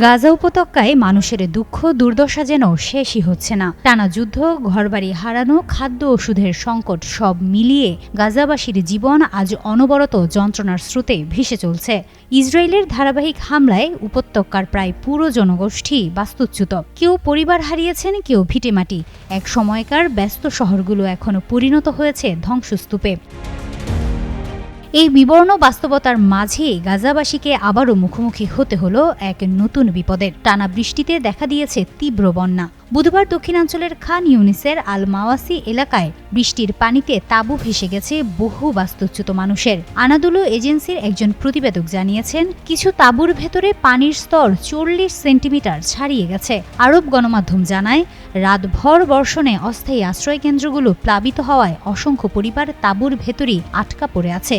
গাজা উপত্যকায় মানুষের দুঃখ, দুর্দশা যেন শেষই হচ্ছে না। টানা যুদ্ধ, ঘরবাড়ি হারানো, খাদ্য ওষুধের সংকট সব মিলিয়ে গাজাবাসীর জীবন আজ অনবরত যন্ত্রণার স্রোতে ভেসে চলছে। ইসরায়েলের ধারাবাহিক হামলায় উপত্যকার প্রায় পুরো জনগোষ্ঠী বাস্তুচ্যুত। কেউ পরিবার হারিয়েছেন, কেউ ভিটেমাটি। এক সময়কার ব্যস্ত শহরগুলো এখনও পরিণত হয়েছে ধ্বংসস্তূপে। এই বিবর্ণ বাস্তবতার মাঝে গাজাবাসীকে আবারও মুখোমুখি হতে হলো এক নতুন বিপদের। টানা বৃষ্টিতে দেখা দিয়েছে তীব্র বন্যা। বুধবার দক্ষিণাঞ্চলের খান ইউনিসের আল মাওয়াসি এলাকায় বৃষ্টির পানিতে তাঁবু ভেসে গেছে বহু বাস্তুচ্যুত মানুষের। আনাদুলো এজেন্সির একজন প্রতিবেদক জানিয়েছেন, কিছু তাঁবুর ভেতরে পানির স্তর চল্লিশ সেন্টিমিটার ছাড়িয়ে গেছে। আরব গণমাধ্যম জানায়, রাতভর বর্ষণে অস্থায়ী আশ্রয়কেন্দ্রগুলো প্লাবিত হওয়ায় অসংখ্য পরিবার তাঁবুর ভেতরই আটকা পড়ে আছে।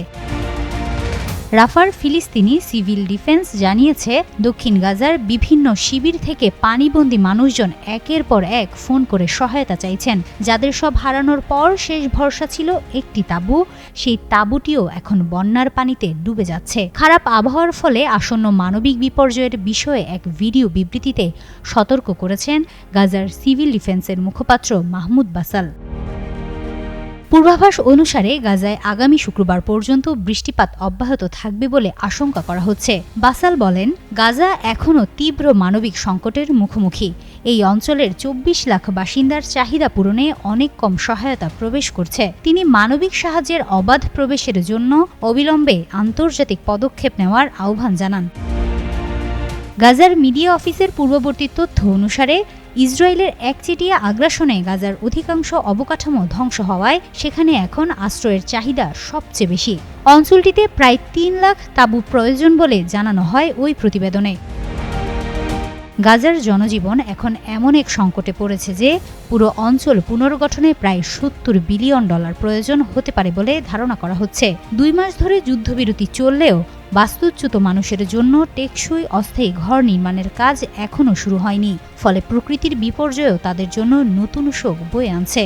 রাফার ফিলিস্তিনি সিভিল ডিফেন্স জানিয়েছে, দক্ষিণ গাজার বিভিন্ন শিবির থেকে পানিবন্দী মানুষজন একের পর এক ফোন করে সহায়তা চাইছেন। যাদের সব হারানোর পর শেষ ভরসা ছিল একটি তাঁবু, সেই তাঁবুটিও এখন বন্যার পানিতে ডুবে যাচ্ছে। খারাপ আবহাওয়ার ফলে আসন্ন মানবিক বিপর্যয়ের বিষয়ে এক ভিডিও বিবৃতিতে সতর্ক করেছেন গাজার সিভিল ডিফেন্সের মুখপাত্র মাহমুদ বাসাল। পূর্বাভাস অনুসারে গাজায় আগামী শুক্রবার পর্যন্ত বৃষ্টিপাত অব্যাহত থাকবে বলে আশঙ্কা করা হচ্ছে। বাসাল বলেন, গাজা এখনও তীব্র মানবিক সংকটের মুখোমুখি। এই অঞ্চলের চব্বিশ লাখ বাসিন্দার চাহিদা পূরণে অনেক কম সহায়তা প্রবেশ করছে। তিনি মানবিক সাহায্যের অবাধ প্রবেশের জন্য অবিলম্বে আন্তর্জাতিক পদক্ষেপ নেওয়ার আহ্বান জানান। গাজার মিডিয়া অফিসের পূর্ববর্তী তথ্য অনুসারে ইসরায়েলের একচেটিয়া আগ্রাসনে গাজার অধিকাংশ অবকাঠামো ধ্বংস হওয়ায় সেখানে এখন আশ্রয়ের চাহিদা সবচেয়ে বেশি। অঞ্চলটিতে প্রায় তিন লাখ তাঁবু প্রয়োজন বলে জানানো হয় ওই প্রতিবেদনে। গাজার জনজীবন এখন এমন এক সংকটে পড়েছে যে পুরো অঞ্চল পুনর্গঠনে প্রায় সত্তর বিলিয়ন ডলার প্রয়োজন হতে পারে বলে ধারণা করা হচ্ছে। দুই মাস ধরে যুদ্ধবিরতি চললেও বাস্তুচ্যুত মানুষের জন্য টেকসই অস্থায়ী ঘর নির্মাণের কাজ এখনও শুরু হয়নি, ফলে প্রকৃতির বিপর্যয়ও তাদের জন্য নতুন শোক বয়ে আনছে।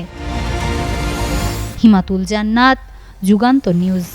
হিমাতুল জান্নাত যুগান্ত নিউজ।